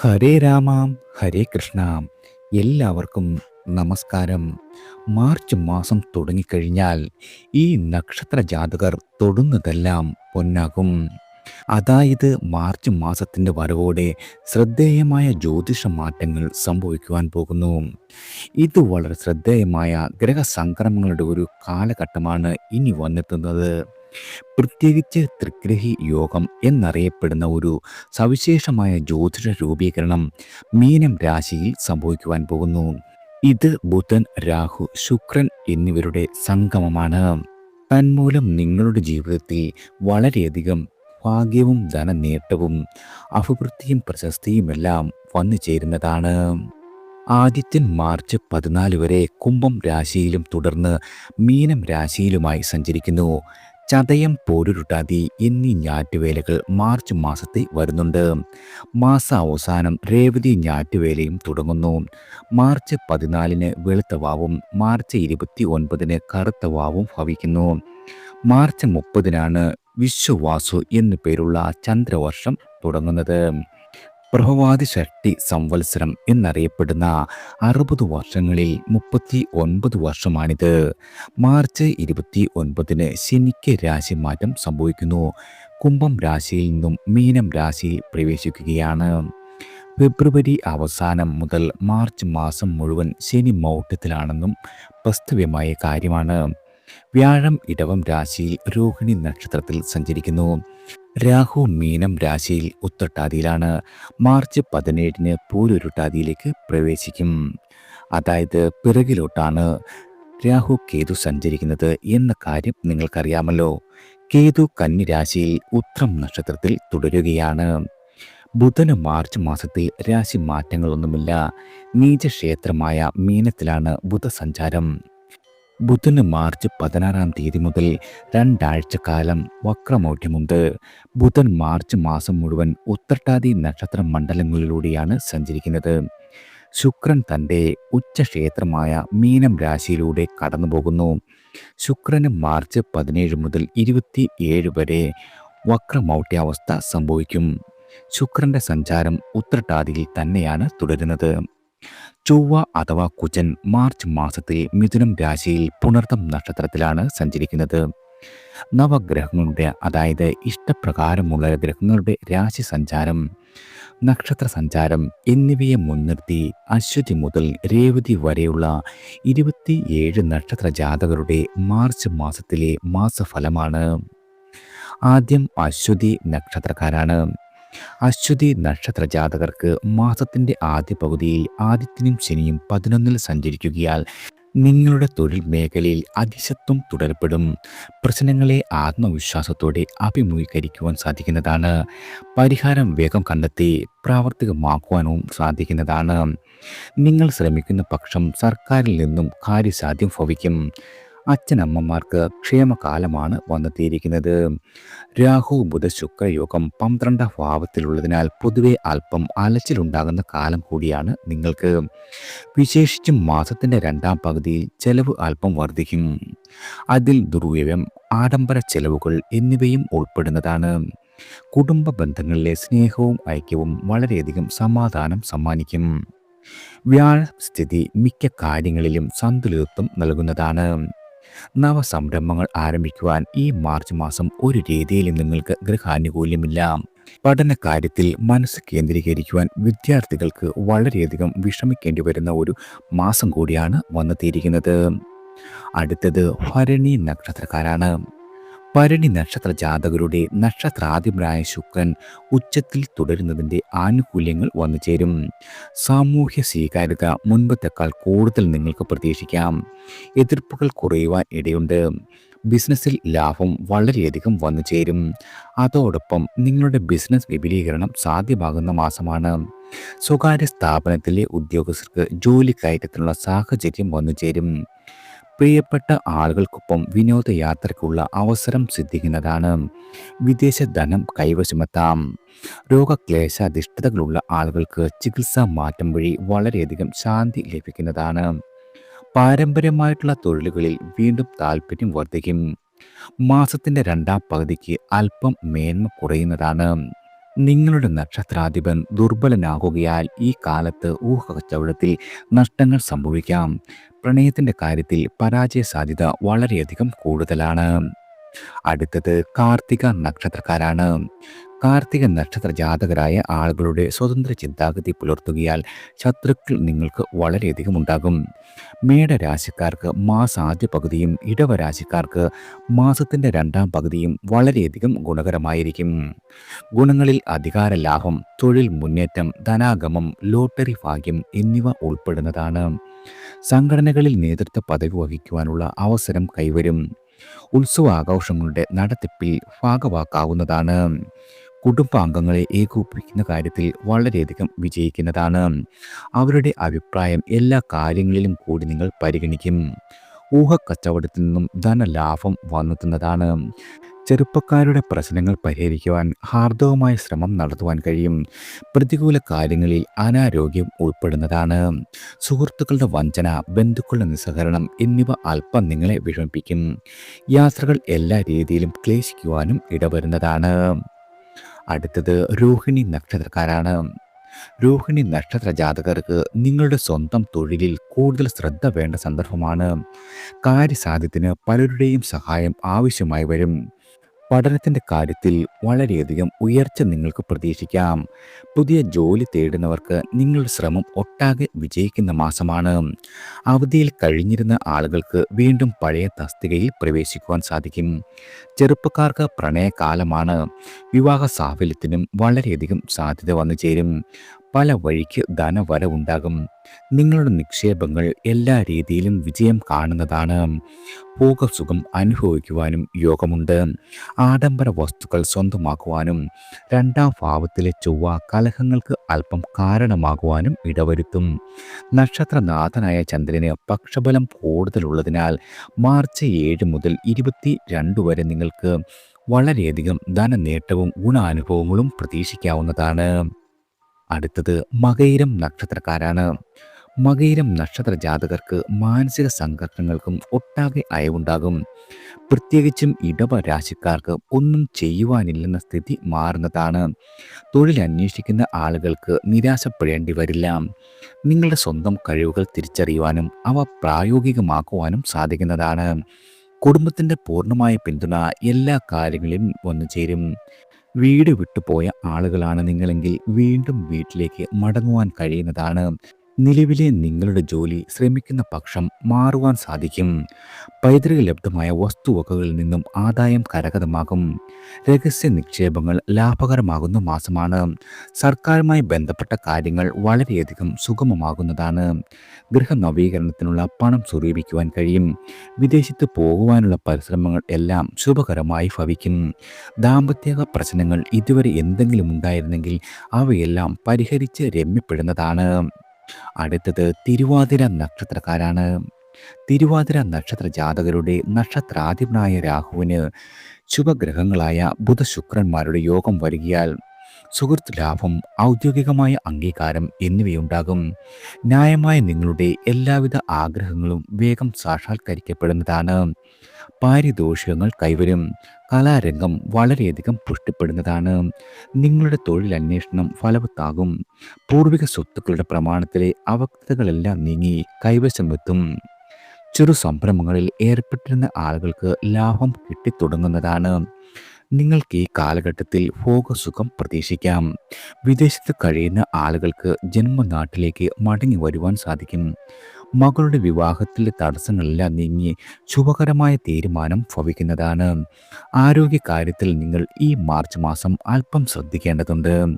ഹരേ രാമാം ഹരേ കൃഷ്ണ. എല്ലാവർക്കും നമസ്കാരം. മാർച്ച് മാസം തുടങ്ങിക്കഴിഞ്ഞാൽ ഈ നക്ഷത്ര ജാതകർ തൊടുന്നതെല്ലാം പൊന്നാകും. അതായത് മാർച്ച് മാസത്തിന്റെ വരവോടെ ശ്രദ്ധേയമായ ജ്യോതിഷ മാറ്റങ്ങൾ സംഭവിക്കുവാൻ പോകുന്നു. ഇത് വളരെ ശ്രദ്ധേയമായ ഗ്രഹസംക്രമങ്ങളുടെ ഒരു കാലഘട്ടമാണ് ഇനി വന്നെത്തുന്നത്. പ്രത്യേകിച്ച് ത്രിഗ്രഹി യോഗം എന്നറിയപ്പെടുന്ന ഒരു സവിശേഷമായ ജ്യോതിഷ രൂപീകരണം മീനം രാശിയിൽ സംഭവിക്കുവാൻ പോകുന്നു. ഇത് ബുധൻ രാഹു ശുക്രൻ എന്നിവരുടെ സംഗമമാണ്. തന്മൂലം നിങ്ങളുടെ ജീവിതത്തിൽ വളരെയധികം ഭാഗ്യവും ധനനേട്ടവും അഭിവൃദ്ധിയും പ്രശസ്തിയുമെല്ലാം വന്നു ചേരുന്നതാണ്. ആദിത്യൻ മാർച്ച് പതിനാല് വരെ കുംഭം രാശിയിലും തുടർന്ന് മീനം രാശിയിലുമായി സഞ്ചരിക്കുന്നു. ചതയം പോരുരുട്ടാതി എന്നീ ഞാറ്റുവേലകൾ മാർച്ച് മാസത്തിൽ വരുന്നുണ്ട്. മാസ അവസാനം രേവതി ഞാറ്റുവേലയും തുടങ്ങുന്നു. മാർച്ച് പതിനാലിന് വെളുത്ത വാവും മാർച്ച് ഇരുപത്തി ഒൻപതിന് കറുത്തവാവും ഭവിക്കുന്നു. മാർച്ച് മുപ്പതിനാണ് വിശ്വവാസു എന്നു പേരുള്ള ചന്ദ്രവർഷം തുടങ്ങുന്നത്. പ്രഭവാദി ശക്തി സംവത്സരം എന്നറിയപ്പെടുന്ന അറുപത് വർഷങ്ങളിൽ മുപ്പത്തി ഒൻപത് വർഷമാണിത്. മാർച്ച് ഇരുപത്തി ഒൻപതിന് ശനിക്ക് രാശിമാറ്റം സംഭവിക്കുന്നു. കുംഭം രാശിയിൽ നിന്നും മീനം രാശിയിൽ പ്രവേശിക്കുകയാണ്. ഫെബ്രുവരി അവസാനം മുതൽ മാർച്ച് മാസം മുഴുവൻ ശനി മൗഢ്യത്തിലാണെന്നും പ്രസ്തവ്യമായ കാര്യമാണ്. വ്യാഴം ഇടവം രാശിയിൽ രോഹിണി നക്ഷത്രത്തിൽ സഞ്ചരിക്കുന്നു. രാഹു മീനം രാശിയിൽ ഉത്തട്ടാതിയിലാണ് മാർച്ച് പതിനേഴിന് പൂരുരുട്ടാതിയിലേക്ക് പ്രവേശിക്കും. അതായത് പിറകിലോട്ടാണ് രാഹു കേതു സഞ്ചരിക്കുന്നത് എന്ന കാര്യം നിങ്ങൾക്കറിയാമല്ലോ. കേതു കന്നി രാശിയിൽ ഉത്രം നക്ഷത്രത്തിൽ തുടരുകയാണ്. ബുധന് മാർച്ച് മാസത്തിൽ രാശി മാറ്റങ്ങളൊന്നുമില്ല. നീചക്ഷേത്രമായ മീനത്തിലാണ് ബുധസഞ്ചാരം. ബുധന് മാർച്ച് പതിനാറാം തീയതി മുതൽ രണ്ടാഴ്ച കാലം വക്രമൗഢ്യമുണ്ട്. ബുധൻ മാർച്ച് മാസം മുഴുവൻ ഉത്രട്ടാതി നക്ഷത്ര മണ്ഡലങ്ങളിലൂടെയാണ് സഞ്ചരിക്കുന്നത്. ശുക്രൻ തന്റെ ഉച്ചക്ഷേത്രമായ മീനം രാശിയിലൂടെ കടന്നുപോകുന്നു. ശുക്രന് മാർച്ച് പതിനേഴ് മുതൽ ഇരുപത്തി ഏഴ് വരെ വക്രമൗഢ്യാവസ്ഥ സംഭവിക്കും. ശുക്രന്റെ സഞ്ചാരം ഉത്രട്ടാതിയിൽ തന്നെയാണ് തുടരുന്നത്. ചൊവ്വ അഥവാ കുജൻ മാർച്ച് മാസത്തെ മിഥുനം രാശിയിൽ പുണർത്തം നക്ഷത്രത്തിലാണ് സഞ്ചരിക്കുന്നത്. നവഗ്രഹങ്ങളുടെ അതായത് ഇഷ്ടപ്രകാരമുള്ള ഗ്രഹങ്ങളുടെ രാശി സഞ്ചാരം നക്ഷത്ര സഞ്ചാരം എന്നിവയെ മുൻനിർത്തി അശ്വതി മുതൽ രേവതി വരെയുള്ള ഇരുപത്തിയേഴ് നക്ഷത്ര ജാതകരുടെ മാർച്ച് മാസത്തിലെ മാസഫലമാണ്. ആദ്യം അശ്വതി നക്ഷത്രക്കാരാണ്. അശ്വതി നക്ഷത്ര ജാതകർക്ക് മാസത്തിന്റെ ആദ്യ പകുതിയിൽ ആദിത്യനും ശനിയും പതിനൊന്നിൽ സഞ്ചരിക്കുകയാൽ നിങ്ങളുടെ തൊഴിൽ മേഖലയിൽ അതിശത്വം തുടരപ്പെടും. പ്രശ്നങ്ങളെ ആത്മവിശ്വാസത്തോടെ അഭിമുഖീകരിക്കുവാൻ സാധിക്കുന്നതാണ്. പരിഹാരം വേഗം കണ്ടെത്തി പ്രാവർത്തികമാക്കുവാനും സാധിക്കുന്നതാണ്. നിങ്ങൾ ശ്രമിക്കുന്ന പക്ഷം സർക്കാരിൽ നിന്നും കാര്യസാധ്യം ഭവിക്കും. അച്ഛനമ്മമാർക്ക് ക്ഷേമകാലമാണ് വന്നെത്തിയിരിക്കുന്നത്. രാഹു ബുധ ശുക്രയോഗം പന്ത്രണ്ടാം ഭാവത്തിലുള്ളതിനാൽ പൊതുവെ അല്പം അലച്ചിലുണ്ടാകുന്ന കാലം കൂടിയാണ് നിങ്ങൾക്ക്. വിശേഷിച്ചും മാസത്തിന്റെ രണ്ടാം പകുതിയിൽ ചെലവ് അല്പം വർദ്ധിക്കും. അതിൽ ദുർവ്യയം ആഡംബര ചെലവുകൾ എന്നിവയും ഉൾപ്പെടുന്നതാണ്. കുടുംബ ബന്ധങ്ങളിലെ സ്നേഹവും ഐക്യവും വളരെയധികം സമാധാനം സമ്മാനിക്കും. വ്യാഴ സ്ഥിതി മിക്ക കാര്യങ്ങളിലും സന്തുലിതത്വം നൽകുന്നതാണ്. നവസംരംഭങ്ങൾ ആരംഭിക്കുവാൻ ഈ മാർച്ച് മാസം ഒരു രീതിയിലും നിങ്ങൾക്ക് ഗൃഹാനുകൂല്യമില്ല. പഠന കാര്യത്തിൽ മനസ്സ് കേന്ദ്രീകരിക്കുവാൻ വിദ്യാർത്ഥികൾക്ക് വളരെയധികം വിഷമിക്കേണ്ടി വരുന്ന ഒരു മാസം കൂടിയാണ് വന്നെത്തിയിരിക്കുന്നത് അടുത്തത് ഭരണി നക്ഷത്രക്കാരാണ്. ഭരണി നക്ഷത്ര ജാതകരുടെ നക്ഷത്രാധിപനായ ശുക്രൻ ഉച്ചത്തിൽ തുടരുന്നതിന്റെ ആനുകൂല്യങ്ങൾ വന്നു ചേരും. സാമൂഹ്യ സ്വീകാര്യത മുൻപത്തെക്കാൾ കൂടുതൽ നിങ്ങൾക്ക് പ്രതീക്ഷിക്കാം. എതിർപ്പുകൾ കുറയുവാൻ ഇടയുണ്ട്. ബിസിനസ്സിൽ ലാഭം വളരെയധികം വന്നു ചേരും. അതോടൊപ്പം നിങ്ങളുടെ ബിസിനസ് വിപുലീകരണം സാധ്യമാകുന്ന മാസമാണ്. സ്വകാര്യ സ്ഥാപനത്തിലെ ഉദ്യോഗസ്ഥർക്ക് ജോലി കയറ്റത്തിനുള്ള സാഹചര്യം വന്നു ചേരും. പ്രിയപ്പെട്ട ആളുകൾക്കൊപ്പം വിനോദയാത്രയ്ക്കുള്ള അവസരം സിദ്ധിക്കുന്നതാണ്. വിദേശ ധനം കൈവശമെത്താം. രോഗക്ലേശാധിഷ്ഠിതകളുള്ള ആളുകൾക്ക് ചികിത്സാ മാറ്റം വഴി വളരെയധികം ശാന്തി ലഭിക്കുന്നതാണ്. പാരമ്പര്യമായിട്ടുള്ള തൊഴിലുകളിൽ വീണ്ടും താല്പര്യം വർദ്ധിക്കും. മാസത്തിന്റെ രണ്ടാം പകുതിക്ക് അല്പം മേന്മ കുറയുന്നതാണ്. നിങ്ങളുടെ നക്ഷത്രാധിപൻ ദുർബലനാകുകയാൽ ഈ കാലത്ത് ഊഹക്കച്ചവടത്തിൽ നഷ്ടങ്ങൾ സംഭവിക്കാം. പ്രണയത്തിന്റെ കാര്യത്തിൽ പരാജയ സാധ്യത വളരെയധികം കൂടുതലാണ്. അടുത്തത് കാർത്തിക നക്ഷത്രക്കാരാണ്. കാർത്തിക നക്ഷത്ര ജാതകരായ ആളുകളുടെ സ്വതന്ത്ര ചിന്താഗതി പുലർത്തുകയാൽ ശത്രുക്കൾ നിങ്ങൾക്ക് വളരെയധികം ഉണ്ടാകും. മേടരാശിക്കാർക്ക് മാസാദ്യ പകുതിയും ഇടവരാശിക്കാർക്ക് മാസത്തിന്റെ രണ്ടാം പകുതിയും വളരെയധികം ഗുണകരമായിരിക്കും. ഗുണങ്ങളിൽ അധികാര ലാഭം തൊഴിൽ മുന്നേറ്റം ധനാഗമം ലോട്ടറി ഭാഗ്യം എന്നിവ ഉൾപ്പെടുന്നതാണ്. സംഘടനകളിൽ നേതൃത്വ പദവി വഹിക്കുവാനുള്ള അവസരം കൈവരും. ഉത്സവാഘോഷങ്ങളുടെ നടത്തിപ്പിൽ ഭാഗവാക്കാവുന്നതാണ്. കുടുംബാംഗങ്ങളെ ഏകോപിപ്പിക്കുന്ന കാര്യത്തിൽ വളരെയധികം വിജയിക്കുന്നതാണ്. അവരുടെ അഭിപ്രായം എല്ലാ കാര്യങ്ങളിലും കൂടി നിങ്ങൾ പരിഗണിക്കും. ഊഹക്കച്ചവടത്തിൽ നിന്നും ധനലാഭം വന്നെത്തുന്നതാണ്. ചെറുപ്പക്കാരുടെ പ്രശ്നങ്ങൾ പരിഹരിക്കുവാൻ ഹാർദവമായ ശ്രമം നടത്തുവാൻ കഴിയും. പ്രതികൂല കാര്യങ്ങളിൽ അനാരോഗ്യം ഉൾപ്പെടുന്നതാണ്. സുഹൃത്തുക്കളുടെ വഞ്ചന ബന്ധുക്കളുടെ നിസ്സഹരണം എന്നിവ അല്പം നിങ്ങളെ വിഷമിപ്പിക്കും. യാത്രകൾ എല്ലാ രീതിയിലും ക്ലേശിക്കുവാനും ഇടവരുന്നതാണ്. അടുത്തത് രോഹിണി നക്ഷത്രക്കാരാണ്. രോഹിണി നക്ഷത്ര ജാതകർക്ക് നിങ്ങളുടെ സ്വന്തം തൊഴിലിൽ കൂടുതൽ ശ്രദ്ധ വേണ്ട സന്ദർഭമാണ്. കാര്യസാധ്യത്തിന് പലരുടെയും സഹായം ആവശ്യമായി വരും. പഠനത്തിന്റെ കാര്യത്തിൽ വളരെയധികം ഉയർച്ച നിങ്ങൾക്ക് പ്രതീക്ഷിക്കാം. പുതിയ ജോലി തേടുന്നവർക്ക് നിങ്ങളുടെ ശ്രമം ഒട്ടാകെ വിജയിക്കുന്ന മാസമാണ്. അവധിയിൽ കഴിഞ്ഞിരുന്ന ആളുകൾക്ക് വീണ്ടും പഴയ തസ്തികയിൽ പ്രവേശിക്കുവാൻ സാധിക്കും. ചെറുപ്പക്കാർക്ക് പ്രണയകാലമാണ്. വിവാഹ സാഫല്യത്തിനും വളരെയധികം സാധ്യത വന്നു ചേരും പല വഴിക്ക് ധനവരവുണ്ടാകും. നിങ്ങളുടെ നിക്ഷേപങ്ങൾ എല്ലാ രീതിയിലും വിജയം കാണുന്നതാണ്. ഭോഗസുഖം അനുഭവിക്കുവാനും യോഗമുണ്ട്. ആഡംബര വസ്തുക്കൾ സ്വന്തമാക്കുവാനും രണ്ടാം ഭാവത്തിലെ ചൊവ്വ കലഹങ്ങൾക്ക് അല്പം കാരണമാകുവാനും ഇടവരുത്തും. നക്ഷത്രനാഥനായ ചന്ദ്രന് പക്ഷബലം കൂടുതലുള്ളതിനാൽ മാർച്ച് ഏഴ് മുതൽ ഇരുപത്തി രണ്ട് വരെ നിങ്ങൾക്ക് വളരെയധികം ധനനേട്ടവും ഗുണാനുഭവങ്ങളും പ്രതീക്ഷിക്കാവുന്നതാണ്. അടുത്തത് മകയിരം നക്ഷത്രക്കാരാണ്. മകയിരം നക്ഷത്ര ജാതകർക്ക് മാനസിക സംഘർഷങ്ങൾക്കും ഒട്ടാകെ അയവുണ്ടാകും. പ്രത്യേകിച്ചും ഇടവ രാശിക്കാർക്ക് ഒന്നും ചെയ്യുവാനില്ലെന്ന സ്ഥിതി മാറുന്നതാണ്. തൊഴിൽ അന്വേഷിക്കുന്ന ആളുകൾക്ക് നിരാശപ്പെടേണ്ടി വരില്ല. നിങ്ങളുടെ സ്വന്തം കഴിവുകൾ തിരിച്ചറിയുവാനും അവ പ്രായോഗികമാക്കുവാനും സാധിക്കുന്നതാണ്. കുടുംബത്തിന്റെ പൂർണമായ പിന്തുണ എല്ലാ കാര്യങ്ങളിലും വന്നു ചേരും വീട് വിട്ടുപോയ ആളുകളാണ് നിങ്ങളെങ്കിൽ വീണ്ടും വീട്ടിലേക്ക് മടങ്ങുവാൻ കഴിയുന്നതാണ്. നിലവിലെ നിങ്ങളുടെ ജോലി ശ്രമിക്കുന്ന പക്ഷം മാറുവാൻ സാധിക്കും. പൈതൃക ലബ്ധമായ വസ്തുവകകളിൽ നിന്നും ആദായം കരകതമാകും രഹസ്യ നിക്ഷേപങ്ങൾ ലാഭകരമാകുന്ന മാസമാണ്. സർക്കാരുമായി ബന്ധപ്പെട്ട കാര്യങ്ങൾ വളരെയധികം സുഗമമാകുന്നതാണ്. ഗൃഹ നവീകരണത്തിനുള്ള പണം സ്വരൂപിക്കുവാൻ കഴിയും. വിദേശത്ത് പോകുവാനുള്ള പരിശ്രമങ്ങൾ എല്ലാം ശുഭകരമായി ഭവിക്കും. ദാമ്പത്യ പ്രശ്നങ്ങൾ ഇതുവരെ എന്തെങ്കിലും ഉണ്ടായിരുന്നെങ്കിൽ അവയെല്ലാം പരിഹരിച്ച് രമ്യപ്പെടുന്നതാണ്. അടുത്തത് തിരുവാതിര നക്ഷത്രക്കാരാണ്. തിരുവാതിര നക്ഷത്ര ജാതകരുടെ നക്ഷത്രാധിപനായ രാഹുവിന് ശുഭഗ്രഹങ്ങളായ ബുധശുക്രന്മാരുടെ യോഗം വരികയാൽ സുഹൃത്ത് ലാഭം ഔദ്യോഗികമായ അംഗീകാരം എന്നിവയുണ്ടാകും. ന്യായമായ നിങ്ങളുടെ എല്ലാവിധ ആഗ്രഹങ്ങളും വേഗം സാക്ഷാത്കരിക്കപ്പെടുന്നതാണ്. പാരിതോഷികങ്ങൾ കൈവരും. കലാരംഗം വളരെയധികം പുഷ്ടിപ്പെടുന്നതാണ്. നിങ്ങളുടെ തൊഴിൽ അന്വേഷണം ഫലവത്താകും. പൂർവിക സ്വത്തുക്കളുടെ പ്രമാണത്തിലെ അവക്തതകളെല്ലാം നീങ്ങി കൈവശമെത്തും ചെറു സംരംഭങ്ങളിൽ ഏർപ്പെട്ടിരുന്ന ആളുകൾക്ക് ലാഭം കിട്ടിത്തുടങ്ങുന്നതാണ്. നിങ്ങൾക്ക് ഈ കാലഘട്ടത്തിൽ ഭോഗസുഖം പ്രതീക്ഷിക്കാം. വിദേശത്ത് കഴിയുന്ന ആളുകൾക്ക് ജന്മനാട്ടിലേക്ക് മടങ്ങി വരുവാൻ സാധിക്കും. മകളുടെ വിവാഹത്തിലെ തടസ്സങ്ങളെല്ലാം നീങ്ങി ശുഭകരമായ തീരുമാനം ഭവിക്കുന്നതാണ്. ആരോഗ്യകാര്യത്തിൽ നിങ്ങൾ ഈ മാർച്ച് മാസം അല്പം ശ്രദ്ധിക്കേണ്ടതുണ്ട്.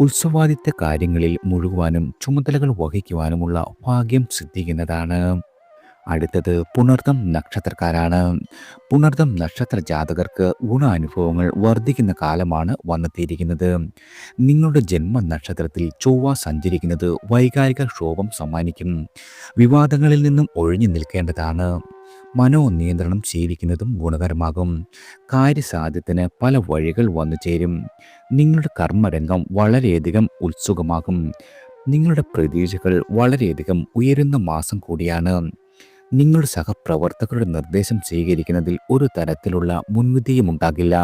ഉത്സവാദിത്യ കാര്യങ്ങളിൽ മുഴുകുവാനും ചുമതലകൾ വഹിക്കുവാനുമുള്ള ഭാഗ്യം സിദ്ധിക്കുന്നതാണ്. അടുത്തത് പുണർദം നക്ഷത്രക്കാരാണ്. പുണർദം നക്ഷത്ര ജാതകർക്ക് ഗുണാനുഭവങ്ങൾ വർദ്ധിക്കുന്ന കാലമാണ് വന്നെത്തിയിരിക്കുന്നത്. നിങ്ങളുടെ ജന്മ നക്ഷത്രത്തിൽ ചൊവ്വ സഞ്ചരിക്കുന്നത് വൈകാരിക ക്ഷോഭം സമ്മാനിക്കും. വിവാദങ്ങളിൽ നിന്നും ഒഴിഞ്ഞു നിൽക്കേണ്ടതാണ്. മനോനിയന്ത്രണം ശീലിക്കുന്നതും ഗുണകരമാകും. കാര്യസാധ്യത്തിന് പല വഴികൾ വന്നു ചേരും. നിങ്ങളുടെ കർമ്മരംഗം വളരെയധികം ഉത്സുകമാകും. നിങ്ങളുടെ പ്രതീക്ഷകൾ വളരെയധികം ഉയരുന്ന മാസം കൂടിയാണ്. നിങ്ങളുടെ സഹപ്രവർത്തകരുടെ നിർദ്ദേശം സ്വീകരിക്കുന്നതിൽ ഒരു തരത്തിലുള്ള മുൻവിധിയും ഉണ്ടാകില്ല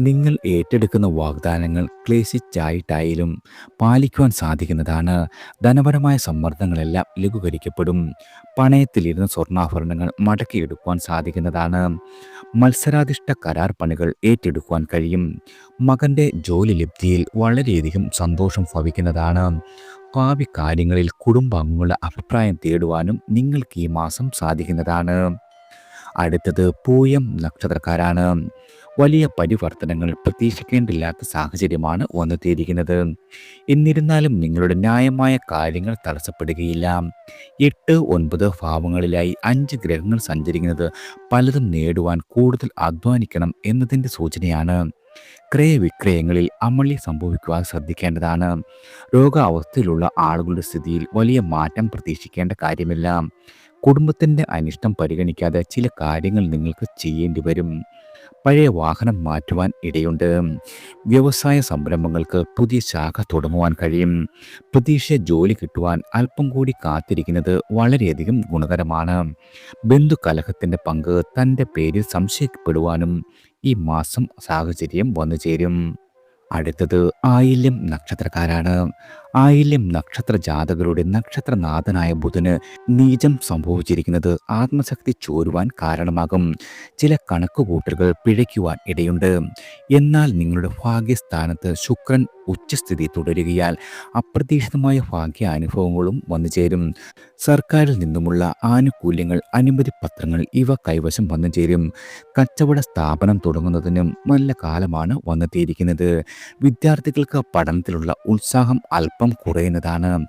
നിങ്ങൾ ഏറ്റെടുക്കുന്ന വാഗ്ദാനങ്ങൾ ക്ലേശിച്ചായിട്ടായാലും പാലിക്കുവാൻ സാധിക്കുന്നതാണ്. ധനപരമായ സമ്മർദ്ദങ്ങളെല്ലാം ലഘൂകരിക്കപ്പെടും. പണയത്തിലിരുന്ന സ്വർണാഭരണങ്ങൾ മടക്കിയെടുക്കുവാൻ സാധിക്കുന്നതാണ്. മത്സരാധിഷ്ഠ കരാർ പണികൾ ഏറ്റെടുക്കുവാൻ കഴിയും. മകന്റെ ജോലി ലബ്ധിയിൽ വളരെയധികം സന്തോഷം ഭവിക്കുന്നതാണ്. ഭാവി കാര്യങ്ങളിൽ കുടുംബാംഗങ്ങളുടെ അഭിപ്രായം തേടുവാനും നിങ്ങൾക്ക് ഈ മാസം സാധിക്കുന്നതാണ്. അടുത്തത് പൂയം നക്ഷത്രക്കാരാണ്. വലിയ പരിവർത്തനങ്ങൾ പ്രതീക്ഷിക്കേണ്ടില്ലാത്ത സാഹചര്യമാണ് വന്നെത്തിയിരിക്കുന്നത് എന്നിരുന്നാലും നിങ്ങളുടെ ന്യായമായ കാര്യങ്ങൾ തടസ്സപ്പെടുകയില്ല. എട്ട് ഒൻപത് ഭാവങ്ങളിലായി അഞ്ച് ഗ്രഹങ്ങൾ സഞ്ചരിക്കുന്നത് പലതും നേടുവാൻ കൂടുതൽ അധ്വാനിക്കണം എന്നതിന്റെ സൂചനയാണ്. ക്രയവിക്രയങ്ങളിൽ അമളി സംഭവിക്കുവാൻ ശ്രദ്ധിക്കേണ്ടതാണ്. രോഗാവസ്ഥയിലുള്ള ആളുകളുടെ സ്ഥിതിയിൽ വലിയ മാറ്റം പ്രതീക്ഷിക്കേണ്ട കാര്യമില്ല. കുടുംബത്തിന്റെ അനിഷ്ടം പരിഗണിക്കാതെ ചില കാര്യങ്ങൾ നിങ്ങൾക്ക് ചെയ്യേണ്ടി വരും. പഴയ വാഹനം മാറ്റുവാൻ ഇടയുണ്ട്. വ്യവസായ സംരംഭങ്ങൾക്ക് പുതിയ ശാഖ തുടങ്ങുവാൻ കഴിയും. പ്രതീക്ഷ ജോലി കിട്ടുവാൻ അല്പം കൂടി കാത്തിരിക്കുന്നത് വളരെയധികം ഗുണകരമാണ്. ബന്ധുകലഹത്തിന്റെ പങ്ക് തന്റെ പേരിൽ സംശയിക്കപ്പെടുവാനും ഈ മാസം സാഹചര്യം വന്നു ചേരും അടുത്തത് ആയില്യം നക്ഷത്രക്കാരാണ്. ആയില്യം നക്ഷത്ര ജാതകരുടെ നക്ഷത്രനാഥനായ ബുധന് നീചം സംഭവിച്ചിരിക്കുന്നത് ആത്മശക്തി ചോരുവാൻ കാരണമാകും. ചില കണക്കുകൂട്ടലുകൾ പിഴയ്ക്കുവാൻ ഇടയുണ്ട്. എന്നാൽ നിങ്ങളുടെ ഭാഗ്യസ്ഥാനത്ത് ശുക്രൻ ഉച്ചസ്ഥിതി തുടരുകയാൽ അപ്രതീക്ഷിതമായ ഭാഗ്യ അനുഭവങ്ങളും വന്നു ചേരും. സർക്കാരിൽ നിന്നുമുള്ള ആനുകൂല്യങ്ങൾ അനുമതി പത്രങ്ങൾ ഇവ കൈവശം വന്നു ചേരും. കച്ചവട സ്ഥാപനം തുടങ്ങുന്നതിനും നല്ല കാലമാണ് വന്നെത്തിയിരിക്കുന്നത്. വിദ്യാർത്ഥികൾക്ക് പഠനത്തിലുള്ള ഉത്സാഹം അല്പം കുറയുന്നതാണ്.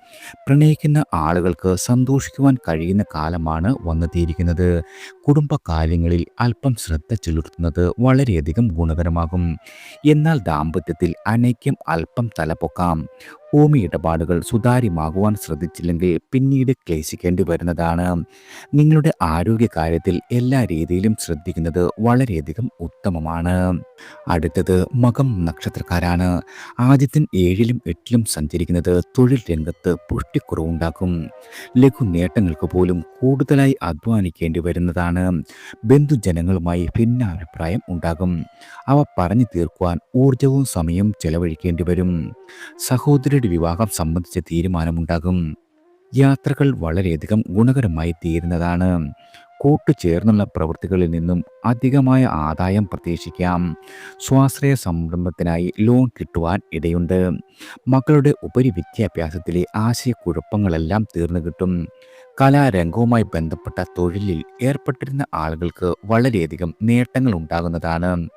പ്രണയിക്കുന്ന ആളുകൾക്ക് സന്തോഷിക്കുവാൻ കഴിയുന്ന കാലമാണ് വന്നെത്തിയിരിക്കുന്നത്. കുടുംബകാര്യങ്ങളിൽ അല്പം ശ്രദ്ധ ചെലുത്തുന്നത് വളരെയധികം ഗുണകരമാകും. എന്നാൽ ദാമ്പത്യത്തിൽ അനൈക്യം അല്പം തലപ്പൊക്കാം ഭൂമി ഇടപാടുകൾ സുതാര്യമാകുവാൻ ശ്രദ്ധിച്ചില്ലെങ്കിൽ പിന്നീട് ക്ലേശിക്കേണ്ടി വരുന്നതാണ്. നിങ്ങളുടെ ആരോഗ്യകാര്യത്തിൽ എല്ലാ രീതിയിലും ശ്രദ്ധിക്കുന്നത് വളരെയധികം ഉത്തമമാണ്. അടുത്തത് മകം നക്ഷത്രക്കാരാണ്. ആദ്യത്തിന് ഏഴിലും എട്ടിലും സഞ്ചരിക്കുന്നത് തൊഴിൽ രംഗത്ത് പുഷ്ടിക്കുറവുണ്ടാക്കും. ലഘു നേട്ടങ്ങൾക്ക് പോലും കൂടുതലായി അധ്വാനിക്കേണ്ടി വരുന്നതാണ്. ബന്ധുജനങ്ങളുമായി ഭിന്നാഭിപ്രായം ഉണ്ടാകും. അവ പറഞ്ഞു തീർക്കുവാൻ ഊർജവും സമയവും ചെലവഴിക്കേണ്ടി വരും. സഹോദരിയുടെ വിവാഹം സംബന്ധിച്ച തീരുമാനമുണ്ടാകും. യാത്രകൾ വളരെയധികം ഗുണകരമായി തീരുന്നതാണ്. കൂട്ടുചേർന്നുള്ള പ്രവൃത്തികളിൽ നിന്നും അധികമായ ആദായം പ്രതീക്ഷിക്കാം. സ്വാശ്രയ സംരംഭത്തിനായി ലോൺ കിട്ടുവാൻ ഇടയുണ്ട്. മക്കളുടെ ഉപരി വിദ്യാഭ്യാസത്തിലെ ആശയക്കുഴപ്പങ്ങളെല്ലാം തീർന്നു കിട്ടും. കലാരംഗവുമായി ബന്ധപ്പെട്ട തൊഴിലിൽ ഏർപ്പെട്ടിരുന്ന ആളുകൾക്ക് വളരെയധികം നേട്ടങ്ങൾ ഉണ്ടാകുന്നതാണ്.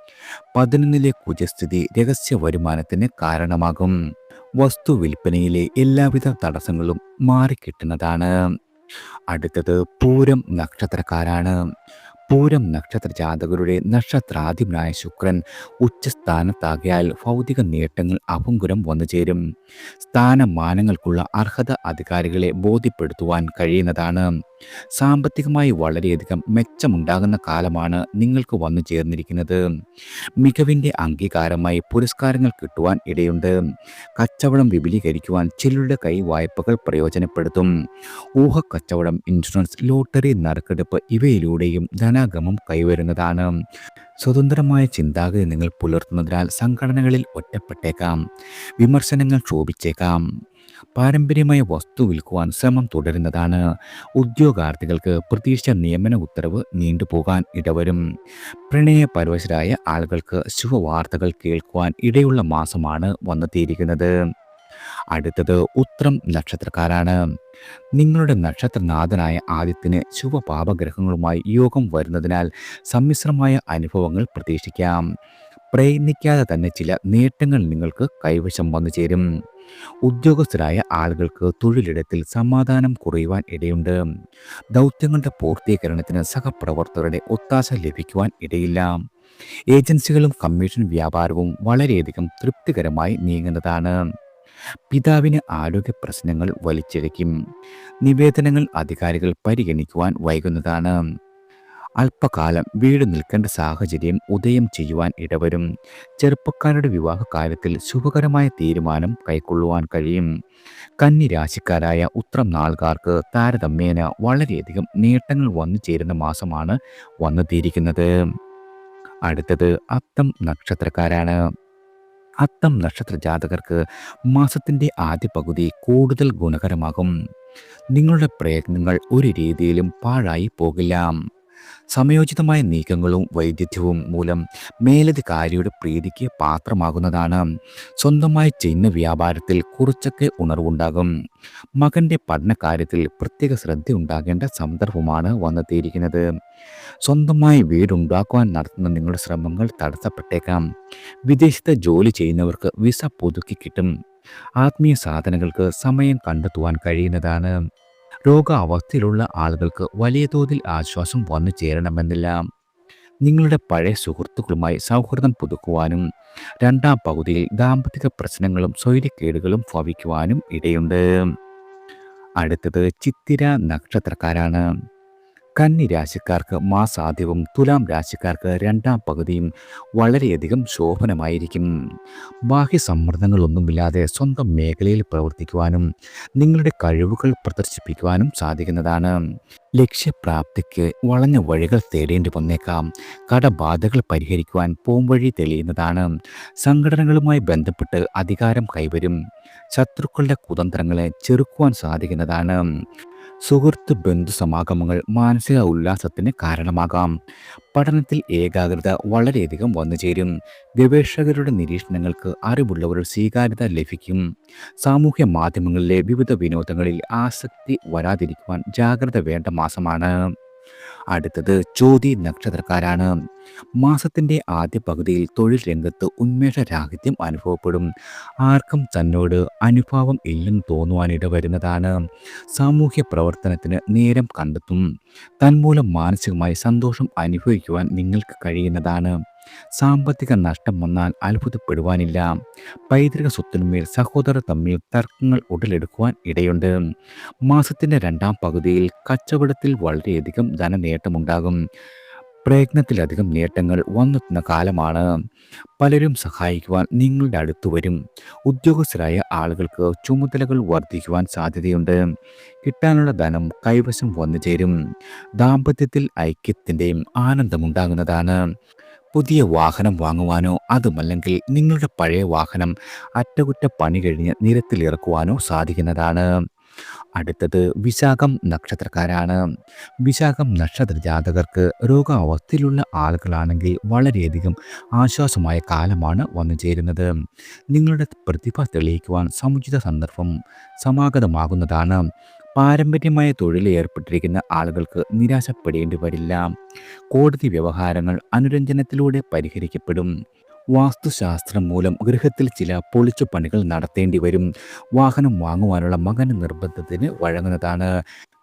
പതിനൊന്നിലെ കുജസ്ഥിതി രഹസ്യ വരുമാനത്തിന് കാരണമാകും. വസ്തു വിൽപ്പനയിലെ എല്ലാവിധ തടസ്സങ്ങളും മാറിക്കിട്ടുന്നതാണ്. അടുത്തത് പൂരം നക്ഷത്രക്കാരാണ്. പൂരം നക്ഷത്ര ജാതകരുടെ നക്ഷത്രാധിപനായ ശുക്രൻ ഉച്ചസ്ഥാനത്താകിയാൽ ഭൗതിക നേട്ടങ്ങൾ അപങ്കുരം വന്നു ചേരും. സ്ഥാനമാനങ്ങൾക്കുള്ള അർഹത അധികാരികളെ ബോധ്യപ്പെടുത്തുവാൻ കഴിയുന്നതാണ്. സാമ്പത്തികമായി വളരെയധികം മെച്ചമുണ്ടാകുന്ന കാലമാണ് നിങ്ങൾക്ക് വന്നു ചേർന്നിരിക്കുന്നത്. മികവിന്റെ അംഗീകാരമായി പുരസ്കാരങ്ങൾ കിട്ടുവാൻ ഇടയുണ്ട്. കച്ചവടം വിപുലീകരിക്കുവാൻ ചിലരുടെ കൈ വായ്പകൾ പ്രയോജനപ്പെടുത്തും. കച്ചവടം ഇൻഷുറൻസ് ലോട്ടറി നറുക്കെടുപ്പ് ഇവയിലൂടെയും ധനാഗമം കൈവരുന്നതാണ്. സ്വതന്ത്രമായ ചിന്താഗതി നിങ്ങൾ പുലർത്തുന്നതിനാൽ സംഘടനകളിൽ ഒറ്റപ്പെട്ടേക്കാം. വിമർശനങ്ങൾ ക്ഷോഭിച്ചേക്കാം. പാരമ്പര്യമായ വസ്തു വിൽക്കുവാൻ ശ്രമം തുടരുന്നതാണ്. ഉദ്യോഗാർത്ഥികൾക്ക് പ്രതീക്ഷിച്ച നിയമന ഉത്തരവ് നീണ്ടുപോകാൻ ഇടവരും. പ്രണയപരവശരായ ആളുകൾക്ക് ശുഭവാർത്തകൾ കേൾക്കുവാൻ ഇടയുള്ള മാസമാണ് വന്നെത്തിയിരിക്കുന്നത്. അടുത്തത് ഉത്രം നക്ഷത്രക്കാരാണ്. നിങ്ങളുടെ നക്ഷത്രനാഥനായ ആദ്യത്തിന് ശുഭപാപഗ്രഹങ്ങളുമായി യോഗം വരുന്നതിനാൽ സമ്മിശ്രമായ അനുഭവങ്ങൾ പ്രതീക്ഷിക്കാം. പ്രയത്നിക്കാതെ തന്നെ ചില നേട്ടങ്ങൾ നിങ്ങൾക്ക് കൈവശം വന്നു ചേരും. ഉദ്യോഗസ്ഥരായ ആളുകൾക്ക് തൊഴിലിടത്തിൽ സമാധാനം കുറയുവാൻ ഇടയുണ്ട്. ദൗത്യങ്ങളുടെ പൂർത്തീകരണത്തിന് സഹപ്രവർത്തകരുടെ ഒത്താശ ലഭിക്കുവാൻ ഇടയില്ല. ഏജൻസികളും കമ്മീഷൻ വ്യാപാരവും വളരെയധികം തൃപ്തികരമായി നീങ്ങുന്നതാണ്. പിതാവിന് ആരോഗ്യ പ്രശ്നങ്ങൾ വലിച്ചിഴയ്ക്കും നിവേദനങ്ങൾ അധികാരികൾ പരിഗണിക്കുവാൻ വൈകുന്നതാണ്. അല്പകാലം വീട് നിൽക്കേണ്ട സാഹചര്യം ഉദയം ചെയ്യുവാൻ ഇടവരും. ചെറുപ്പക്കാരുടെ വിവാഹ കാര്യത്തിൽ ശുഭകരമായ തീരുമാനം കൈക്കൊള്ളുവാൻ കഴിയും. കന്നി രാശിക്കാരായ ഉത്രം നാൾക്കാർക്ക് താരതമ്യേന വളരെയധികം നേട്ടങ്ങൾ വന്നു ചേരുന്ന മാസമാണ് വന്നെത്തിയിരിക്കുന്നത് അടുത്തത് അത്തം നക്ഷത്രക്കാരാണ്. അത്തം നക്ഷത്ര ജാതകർക്ക് മാസത്തിന്റെ ആദ്യ പകുതി കൂടുതൽ ഗുണകരമാകും. നിങ്ങളുടെ പ്രയത്നങ്ങൾ ഒരു രീതിയിലും പാഴായി പോകില്ല. സമയോചിതമായ നീക്കങ്ങളും വൈദഗ്ധ്യവും മൂലം മേലധികാരിയുടെ പ്രീതിക്ക് പാത്രമാകുന്നതാണ്. സ്വന്തമായി ചെയ്യുന്ന വ്യാപാരത്തിൽ കുറച്ചൊക്കെ ഉണർവുണ്ടാകും. മകന്റെ പഠനകാര്യത്തിൽ പ്രത്യേക ശ്രദ്ധ ഉണ്ടാകേണ്ട സന്ദർഭമാണ് വന്നെത്തിയിരിക്കുന്നത്. സ്വന്തമായി വീടുണ്ടാക്കുവാൻ നടത്തുന്ന നിങ്ങളുടെ ശ്രമങ്ങൾ തടസ്സപ്പെട്ടേക്കാം. വിദേശത്ത് ജോലി ചെയ്യുന്നവർക്ക് വിസ പുതുക്കി കിട്ടും. ആത്മീയ സാധനങ്ങൾക്ക് സമയം കണ്ടെത്തുവാൻ കഴിയുന്നതാണ്. രോഗാവസ്ഥയിലുള്ള ആളുകൾക്ക് വലിയ തോതിൽ ആശ്വാസം വന്നു ചേരണമെന്നില്ല. നിങ്ങളുടെ പഴയ സുഹൃത്തുക്കളുമായി സൗഹൃദം പുതുക്കുവാനും രണ്ടാം പകുതിയിൽ ദാമ്പത്തിക പ്രശ്നങ്ങളും സ്വൈര്യക്കേടുകളും ഭവിക്കുവാനും ഇടയുണ്ട്. അടുത്തത് ചിത്തിര നക്ഷത്രക്കാരാണ്. കന്നി രാശിക്കാർക്ക് മാസാദ്യവും തുലാം രാശിക്കാർക്ക് രണ്ടാം പകുതിയും വളരെയധികം ശോഭനമായിരിക്കും. ബാഹ്യ സമ്മർദ്ദങ്ങളൊന്നുമില്ലാതെ സ്വന്തം മേഖലയിൽ പ്രവർത്തിക്കുവാനും നിങ്ങളുടെ കഴിവുകൾ പ്രദർശിപ്പിക്കുവാനും സാധിക്കുന്നതാണ്. ലക്ഷ്യപ്രാപ്തിക്ക് വളഞ്ഞ വഴികൾ തേടേണ്ടി വന്നേക്കാം. കടബാധകൾ പരിഹരിക്കുവാൻ പോംവഴി തെളിയുന്നതാണ്. സംഘടനകളുമായി ബന്ധപ്പെട്ട് അധികാരം കൈവരും. ശത്രുക്കളുടെ കുതന്ത്രങ്ങളെ ചെറുക്കുവാൻ സാധിക്കുന്നതാണ്. സുഹൃത്ത് ബന്ധു സമാഗമങ്ങൾ മാനസിക ഉല്ലാസത്തിന് കാരണമാകാം. പഠനത്തിൽ ഏകാഗ്രത വളരെയധികം വന്നു ചേരും. ഗവേഷകരുടെ നിരീക്ഷണങ്ങൾക്ക് അറിവുള്ളവർ സ്വീകാര്യത ലഭിക്കും. സാമൂഹ്യ മാധ്യമങ്ങളിലെ വിവിധ വിനോദങ്ങളിൽ ആസക്തി വരാതിരിക്കുവാൻ ജാഗ്രത വേണ്ട മാസമാണ്. അടുത്തത് ചോതി നക്ഷത്രക്കാരാണ്. മാസത്തിന്റെ ആദ്യ പകുതിയിൽ തൊഴിൽ രംഗത്ത് ഉന്മേഷ രാഹിത്യം അനുഭവപ്പെടും. ആർക്കും തന്നോട് അനുഭാവം ഇല്ലെന്ന് തോന്നുവാനിട വരുന്നതാണ് സാമൂഹ്യ പ്രവർത്തനത്തിന് നേരം കണ്ടെത്തും. തന്മൂലം മാനസികമായി സന്തോഷം അനുഭവിക്കുവാൻ നിങ്ങൾക്ക് കഴിയുന്നതാണ്. സാമ്പത്തിക നഷ്ടം വന്നാൽ അത്ഭുതപ്പെടുവാനില്ല. പൈതൃക സ്വത്തിന്മേൽ സഹോദരർ തമ്മിൽ തർക്കങ്ങൾ ഉടലെടുക്കുവാൻ ഇടയുണ്ട്. മാസത്തിന്റെ രണ്ടാം പകുതിയിൽ കച്ചവടത്തിൽ വളരെയധികം ധനനേട്ടമുണ്ടാകും. പ്രയത്നത്തിലധികം നേട്ടങ്ങൾ വന്നെത്തുന്ന കാലമാണ്. പലരും സഹായിക്കുവാൻ നിങ്ങളുടെ അടുത്ത് വരും. ഉദ്യോഗസ്ഥരായ ആളുകൾക്ക് ചുമതലകൾ വർദ്ധിക്കുവാൻ സാധ്യതയുണ്ട്. കിട്ടാനുള്ള ധനം കൈവശം വന്നു ചേരും ദാമ്പത്യത്തിൽ ഐക്യത്തിന്റെയും ആനന്ദമുണ്ടാകുന്നതാണ്. പുതിയ വാഹനം വാങ്ങുവാനോ അതുമല്ലെങ്കിൽ നിങ്ങളുടെ പഴയ വാഹനം അറ്റകുറ്റപ്പണി കഴിഞ്ഞ് നിരത്തിലിറക്കുവാനോ സാധിക്കുന്നതാണ്. അടുത്തത് വിശാഖം നക്ഷത്രക്കാരാണ്. വിശാഖം നക്ഷത്ര ജാതകർക്ക് രോഗാവസ്ഥയിലുള്ള ആളുകളാണെങ്കിൽ വളരെയധികം ആശ്വാസമായ കാലമാണ് വന്നു ചേരുന്നത്. നിങ്ങളുടെ പ്രതിഭ തെളിയിക്കുവാൻ സമുചിത സന്ദർഭം സമാഗതമാകുന്നതാണ്. പാരമ്പര്യമായ തൊഴിൽ ഏർപ്പെട്ടിരിക്കുന്ന ആളുകൾക്ക് നിരാശപ്പെടേണ്ടി വരില്ല. കോടതി വ്യവഹാരങ്ങൾ അനുരഞ്ജനത്തിലൂടെ പരിഹരിക്കപ്പെടും. വാസ്തുശാസ്ത്രം മൂലം ഗൃഹത്തിൽ ചില പൊളിച്ചു പണികൾ നടത്തേണ്ടി വരും. വാഹനം വാങ്ങുവാനുള്ള മകന് നിർബന്ധത്തിന് വഴങ്ങുന്നതാണ്.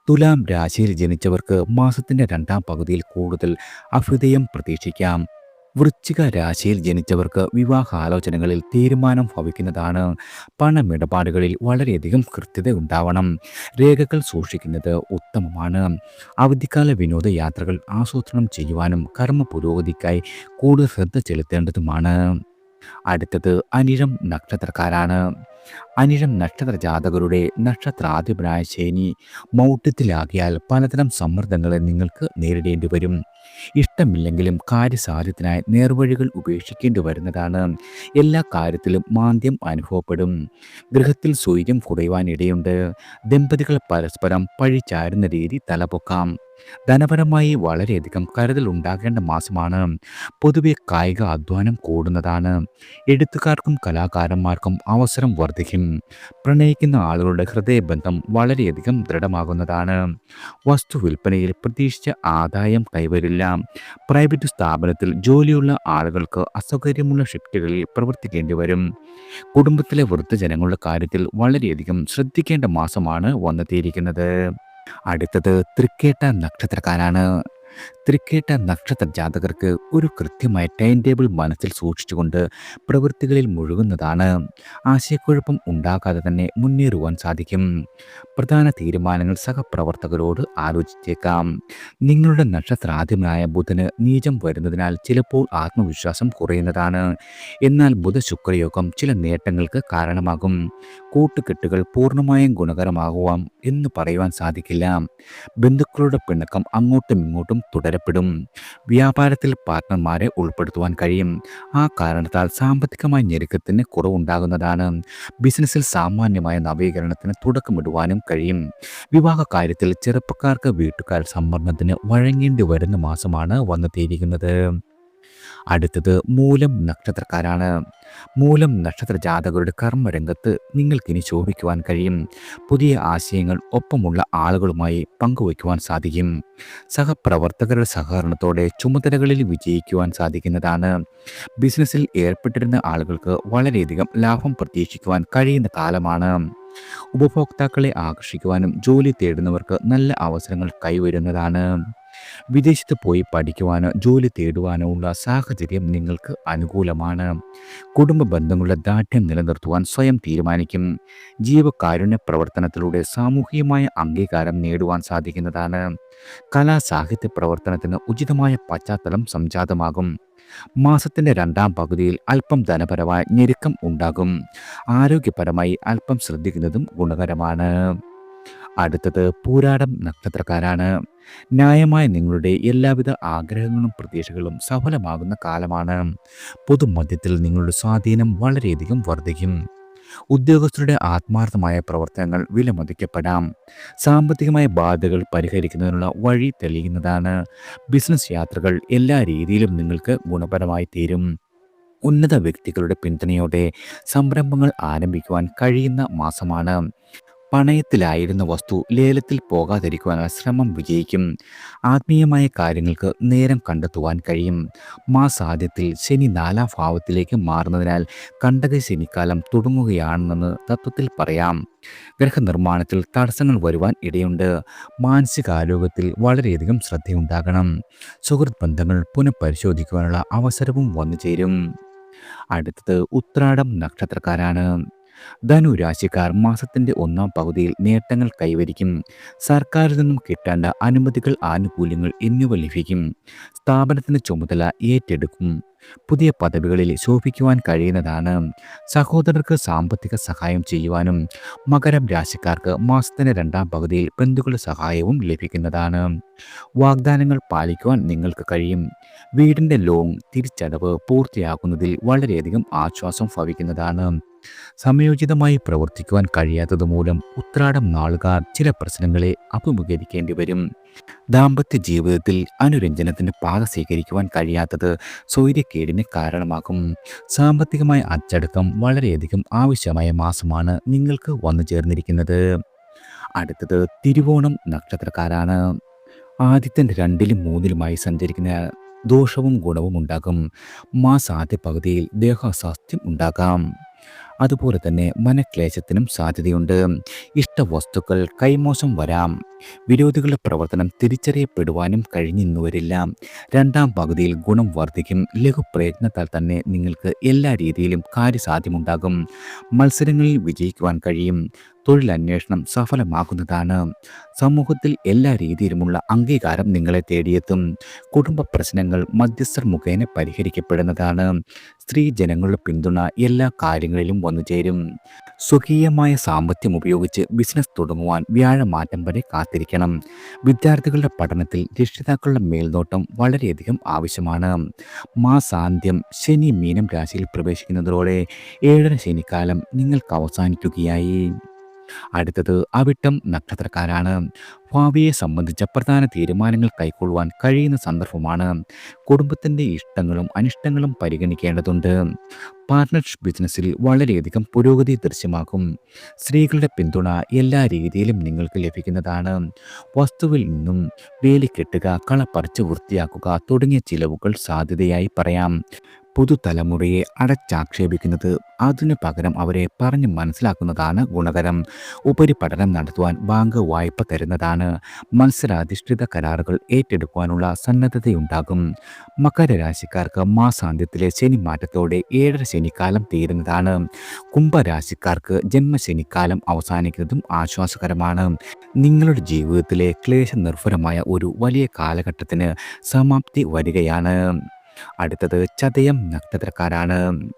തുലാം രാശിയിൽ ജനിച്ചവർക്ക് മാസത്തിന്റെ രണ്ടാം പകുതിയിൽ കൂടുതൽ അഭ്യുദയം പ്രതീക്ഷിക്കാം. വൃശ്ചിക രാശിയിൽ ജനിച്ചവർക്ക് വിവാഹാലോചനകളിൽ തീരുമാനം ഭവിക്കുന്നതാണ്. പണമിടപാടുകളിൽ വളരെയധികം കൃത്യത ഉണ്ടാവണം. രേഖകൾ സൂക്ഷിക്കുന്നത് ഉത്തമമാണ്. അവധിക്കാല വിനോദയാത്രകൾ ആസൂത്രണം ചെയ്യുവാനും കർമ്മ പുരോഗതിക്കായി കൂടുതൽ ശ്രദ്ധ ചെലുത്തേണ്ടതുമാണ്. അടുത്തത് അനിഴം നക്ഷത്രക്കാരാണ്. അനിഴം നക്ഷത്ര ജാതകരുടെ നക്ഷത്രാധിപനായ ശനി മൗഢ്യത്തിലാകിയാൽ പലതരം സമ്മർദ്ദങ്ങളെ നിങ്ങൾക്ക് നേരിടേണ്ടി വരും. ഇഷ്ടമില്ലെങ്കിലും കാര്യസാധ്യത്തിനായി നേർവഴികൾ ഉപേക്ഷിക്കേണ്ടി വരുന്നതാണ്. എല്ലാ കാര്യത്തിലും മാന്ദ്യം അനുഭവപ്പെടും. ഗൃഹത്തിൽ സൂര്യം കുറയുവാനിടയുണ്ട് ദമ്പതികൾ പരസ്പരം പഴിച്ചാരുന്ന രീതി തലപൊക്കാം. ധനപരമായി വളരെയധികം കരുതൽ ഉണ്ടാകേണ്ട മാസമാണ്. പൊതുവെ കായിക അധ്വാനം കൂടുന്നതാണ്. എഴുത്തുകാർക്കും കലാകാരന്മാർക്കും അവസരം വർദ്ധിക്കും. പ്രണയിക്കുന്ന ആളുകളുടെ ഹൃദയബന്ധം വളരെയധികം ദൃഢമാകുന്നതാണ്. വസ്തു വിൽപ്പനയിൽ പ്രതീക്ഷിച്ച ആദായം കൈവരില്ല. പ്രൈവറ്റ് സ്ഥാപനത്തിൽ ജോലിയുള്ള ആളുകൾക്ക് അസൗകര്യമുള്ള ഷിഫ്റ്റുകളിൽ പ്രവർത്തിക്കേണ്ടി വരും. കുടുംബത്തിലെ വൃദ്ധജനങ്ങളുടെ കാര്യത്തിൽ വളരെയധികം ശ്രദ്ധിക്കേണ്ട മാസമാണ് വന്നെത്തിയിരിക്കുന്നത്. അടുത്തത് തൃക്കേട്ട നക്ഷത്രക്കാരാണ്. തൃക്കേട്ട നക്ഷത്ര ജാതകർക്ക് ഒരു കൃത്യമായ ടൈം ടേബിൾ മനസ്സിൽ സൂക്ഷിച്ചുകൊണ്ട് പ്രവൃത്തികളിൽ മുഴുകുന്നതാണ്. ആശയക്കുഴപ്പം ഉണ്ടാകാതെ തന്നെ മുന്നേറുവാൻ സാധിക്കും. പ്രധാന തീരുമാനങ്ങൾ സഹപ്രവർത്തകരോട് ആലോചിച്ചേക്കാം. നിങ്ങളുടെ നക്ഷത്രാധിപനായ ബുധന് നീചം വരുന്നതിനാൽ ചിലപ്പോൾ ആത്മവിശ്വാസം കുറയുന്നതാണ്. എന്നാൽ ബുധ ശുക്രയോഗം ചില നേട്ടങ്ങൾക്ക് കാരണമാകും. കൂട്ടുകെട്ടുകൾ പൂർണമായും ഗുണകരമാകുവാം എന്ന് പറയുവാൻ സാധിക്കില്ല. ബന്ധുക്കളുടെ പിണക്കം അങ്ങോട്ടും ഇങ്ങോട്ടും തുടരപ്പെടും. വ്യാപാരത്തിൽ പാർട്ട്ണർമാരെ ഉൾപ്പെടുത്തുവാൻ കഴിയും. ആ കാരണത്താൽ സാമ്പത്തികമായ ഞെരുക്കത്തിന് കുറവുണ്ടാകുന്നതാണ്. ബിസിനസ്സിൽ സാമാന്യമായ നവീകരണത്തിന് തുടക്കമിടുവാനും കഴിയും. വിവാഹ കാര്യത്തിൽ ചെറുപ്പക്കാർക്ക് വീട്ടുകാർ സമ്മർദ്ദത്തിന് വഴങ്ങേണ്ടി വരുന്ന മാസമാണ് വന്നെത്തിയിരിക്കുന്നത് അടുത്തത് മൂലം നക്ഷത്രക്കാരാണ്. മൂലം നക്ഷത്ര ജാതകരുടെ കർമ്മരംഗത്ത് നിങ്ങൾക്കിനി ശോഭിക്കുവാൻ കഴിയും. പുതിയ ആശയങ്ങൾ ഒപ്പമുള്ള ആളുകളുമായി പങ്കുവയ്ക്കുവാൻ സാധിക്കും. സഹപ്രവർത്തകരുടെ സഹകരണത്തോടെ ചുമതലകളിൽ വിജയിക്കുവാൻ സാധിക്കുന്നതാണ്. ബിസിനസ്സിൽ ഏർപ്പെട്ടിരുന്ന ആളുകൾക്ക് വളരെയധികം ലാഭം പ്രതീക്ഷിക്കുവാൻ കഴിയുന്ന കാലമാണ്. ഉപഭോക്താക്കളെ ആകർഷിക്കുവാനും ജോലി തേടുന്നവർക്ക് നല്ല അവസരങ്ങൾ കൈവരുന്നതാണ്. വിദേശത്ത് പോയി പഠിക്കുവാനോ ജോലി തേടുവാനോ ഉള്ള സാഹചര്യം നിങ്ങൾക്ക് അനുകൂലമാണ്. കുടുംബ ബന്ധങ്ങളുടെ ദാഠ്യം നിലനിർത്തുവാൻ സ്വയം തീരുമാനിക്കും. ജീവകാരുണ്യ പ്രവർത്തനത്തിലൂടെ സാമൂഹികമായ അംഗീകാരം നേടുവാൻ സാധിക്കുന്നതാണ്. കലാസാഹിത്യ പ്രവർത്തനത്തിന് ഉചിതമായ പശ്ചാത്തലം സംജാതമാകും. മാസത്തിന്റെ രണ്ടാം പകുതിയിൽ അല്പം ധനപരമായ ഞെരുക്കം ഉണ്ടാകും. ആരോഗ്യപരമായി അല്പം ശ്രദ്ധിക്കുന്നതും ഗുണകരമാണ്. അടുത്തത് പൂരാടം നക്ഷത്രക്കാരാണ്. ന്യായമായ നിങ്ങളുടെ എല്ലാവിധ ആഗ്രഹങ്ങളും പ്രതീക്ഷകളും സഫലമാകുന്ന കാലമാണ്. പൊതുമധ്യത്തിൽ നിങ്ങളുടെ സ്വാധീനം വളരെയധികം വർദ്ധിക്കും. ഉദ്യോഗസ്ഥരുടെ ആത്മാർത്ഥമായ പ്രവർത്തനങ്ങൾ വിലമതിക്കപ്പെടാം. സാമ്പത്തികമായ ബാധകൾ പരിഹരിക്കുന്നതിനുള്ള വഴി തെളിയുന്നതാണ്. ബിസിനസ് യാത്രകൾ എല്ലാ രീതിയിലും നിങ്ങൾക്ക് ഗുണപരമായി തീരും. ഉന്നത വ്യക്തികളുടെ പിന്തുണയോടെ സംരംഭങ്ങൾ ആരംഭിക്കുവാൻ കഴിയുന്ന മാസമാണ്. പണയത്തിലായിരുന്ന വസ്തു ലേലത്തിൽ പോകാതിരിക്കുവാനുള്ള ശ്രമം വിജയിക്കും. ആത്മീയമായ കാര്യങ്ങൾക്ക് നേരം കണ്ടെത്തുവാൻ കഴിയും. മാസാദ്യത്തിൽ ശനി നാലാം ഭാവത്തിലേക്ക് മാറുന്നതിനാൽ കണ്ടക ശനിക്കാലം തുടങ്ങുകയാണെന്ന് തത്വത്തിൽ പറയാം. ഗ്രഹനിർമ്മാണത്തിൽ തടസ്സങ്ങൾ വരുവാൻ ഇടയുണ്ട്. മാനസികാരോഗ്യത്തിൽ വളരെയധികം ശ്രദ്ധയുണ്ടാകണം. സുഹൃത്ത് ബന്ധങ്ങൾ പുനഃപരിശോധിക്കുവാനുള്ള അവസരവും വന്നു ചേരും അടുത്തത് ഉത്രാടം നക്ഷത്രക്കാരാണ്. ധനു രാശിക്കാർ മാസത്തിന്റെ ഒന്നാം പകുതിയിൽ നേട്ടങ്ങൾ കൈവരിക്കും. സർക്കാരിൽ നിന്നും കിട്ടേണ്ട അനുമതികൾ ആനുകൂല്യങ്ങൾ എന്നിവ ലഭിക്കും. സ്ഥാപനത്തിന്റെ ചുമതല ഏറ്റെടുക്കും. പുതിയ പദവികളിൽ ശോഭിക്കുവാൻ കഴിയുന്നതാണ്. സഹോദരർക്ക് സാമ്പത്തിക സഹായം ചെയ്യുവാനും മകരം രാശിക്കാർക്ക് മാസത്തിന്റെ രണ്ടാം പകുതിയിൽ ബന്ധുക്കളുടെ സഹായവും ലഭിക്കുന്നതാണ്. വാഗ്ദാനങ്ങൾ പാലിക്കുവാൻ നിങ്ങൾക്ക് കഴിയും. വീടിന്റെ ലോൺ തിരിച്ചടവ് പൂർത്തിയാക്കുന്നതിൽ വളരെയധികം ആശ്വാസം ഭവിക്കുന്നതാണ്. സമയോചിതമായി പ്രവർത്തിക്കുവാൻ കഴിയാത്തതുമൂലം ഉത്രാടം നാളുകാർ ചില പ്രശ്നങ്ങളെ അഭിമുഖീകരിക്കേണ്ടി വരും ദാമ്പത്യ ജീവിതത്തിൽ അനുരഞ്ജനത്തിന് പാത സ്വീകരിക്കുവാൻ കഴിയാത്തത് സൗര്യക്കേടിന് കാരണമാകും. സാമ്പത്തികമായ അച്ചടക്കം വളരെയധികം ആവശ്യമായ മാസമാണ് നിങ്ങൾക്ക് വന്നു ചേർന്നിരിക്കുന്നത്. അടുത്തത് തിരുവോണം നക്ഷത്രക്കാരാണ്. ആദ്യത്തെ രണ്ടിലും മൂന്നിലുമായി സഞ്ചരിക്കുന്ന ദോഷവും ഗുണവും ഉണ്ടാകും. മാസാദ്യ പകുതിയിൽ ദേഹാസ്വാസ്ഥ്യം ഉണ്ടാകാം. അതുപോലെ തന്നെ മനക്ലേശത്തിനും സാധ്യതയുണ്ട്. ഇഷ്ടവസ്തുക്കൾ കൈമോശം വരാം. വിരോധികളുടെ പ്രവർത്തനം തിരിച്ചറിയപ്പെടുവാനും കഴിഞ്ഞിന്നു വരില്ല രണ്ടാം പകുതിയിൽ ഗുണം വർദ്ധിക്കും. ലഘുപ്രയത്നത്താൽ തന്നെ നിങ്ങൾക്ക് എല്ലാ രീതിയിലും കാര്യസാധ്യമുണ്ടാകും. മത്സരങ്ങളിൽ വിജയിക്കുവാൻ കഴിയും. തൊഴിലന്വേഷണം സഫലമാകുന്നതാണ്. സമൂഹത്തിൽ എല്ലാ രീതിയിലുമുള്ള അംഗീകാരം നിങ്ങളെ തേടിയെത്തും. കുടുംബ പ്രശ്നങ്ങൾ മധ്യസ്ഥർ മുഖേന പരിഹരിക്കപ്പെടുന്നതാണ്. സ്ത്രീ ജനങ്ങളുടെ പിന്തുണ എല്ലാ കാര്യങ്ങളിലും വന്നു ചേരും. സ്വകീയമായ സാമ്പത്തികം ഉപയോഗിച്ച് ബിസിനസ് തുടങ്ങുവാൻ വ്യാഴമാറ്റം വരെ കാത്തിരിക്കണം. വിദ്യാർത്ഥികളുടെ പഠനത്തിൽ രക്ഷിതാക്കളുടെ മേൽനോട്ടം വളരെയധികം ആവശ്യമാണ്. മാസാന്ത്യം ശനി മീനം രാശിയിൽ പ്രവേശിക്കുന്നതോടെ ഏഴര ശനിക്കാലം നിങ്ങൾക്ക് അവസാനിക്കുകയായി. അടുത്തത് അവിട്ടം നക്ഷത്രക്കാരാണ്. ഭാവിയെ സംബന്ധിച്ച പ്രധാന തീരുമാനങ്ങൾ കൈക്കൊള്ളുവാൻ കഴിയുന്ന സന്ദർഭമാണ്. കുടുംബത്തിന്റെ ഇഷ്ടങ്ങളും അനിഷ്ടങ്ങളും പരിഗണിക്കേണ്ടതുണ്ട്. പാർട്ട്ണർഷിപ്പ് ബിസിനസ്സിൽ വളരെയധികം പുരോഗതി ദൃശ്യമാക്കും സ്ത്രീകളുടെ പിന്തുണ എല്ലാ രീതിയിലും നിങ്ങൾക്ക് ലഭിക്കുന്നതാണ്. വസ്തുവിൽ നിന്നും വേലി കെട്ടുക കളപ്പറിച്ച് വൃത്തിയാക്കുക തുടങ്ങിയ ചിലവുകൾ സാധ്യതയായി പറയാം. പുതുതലമുറയെ അടച്ചാക്ഷേപിക്കുന്നത് അതിനു പകരം അവരെ പറഞ്ഞ് മനസ്സിലാക്കുന്നതാണ് ഗുണകരം. ഉപരിപഠനം നടത്തുവാൻ ബാങ്ക് വായ്പ തരുന്നതാണ്. മത്സരാധിഷ്ഠിത കരാറുകൾ ഏറ്റെടുക്കുവാനുള്ള സന്നദ്ധതയുണ്ടാകും. മകരരാശിക്കാർക്ക് മാസാന്ത്യത്തിലെ ശനി മാറ്റത്തോടെ ഏഴര ശനിക്കാലം തീരുന്നതാണ്. കുംഭരാശിക്കാർക്ക് ജന്മശനിക്കാലം അവസാനിക്കുന്നതും ആശ്വാസകരമാണ്. നിങ്ങളുടെ ജീവിതത്തിലെ ക്ലേശനിർഭരമായ ഒരു വലിയ കാലഘട്ടത്തിന് സമാപ്തി വരികയാണ്. അടുത്തത് ചതയം നക്ഷത്രക്കാരാണ്.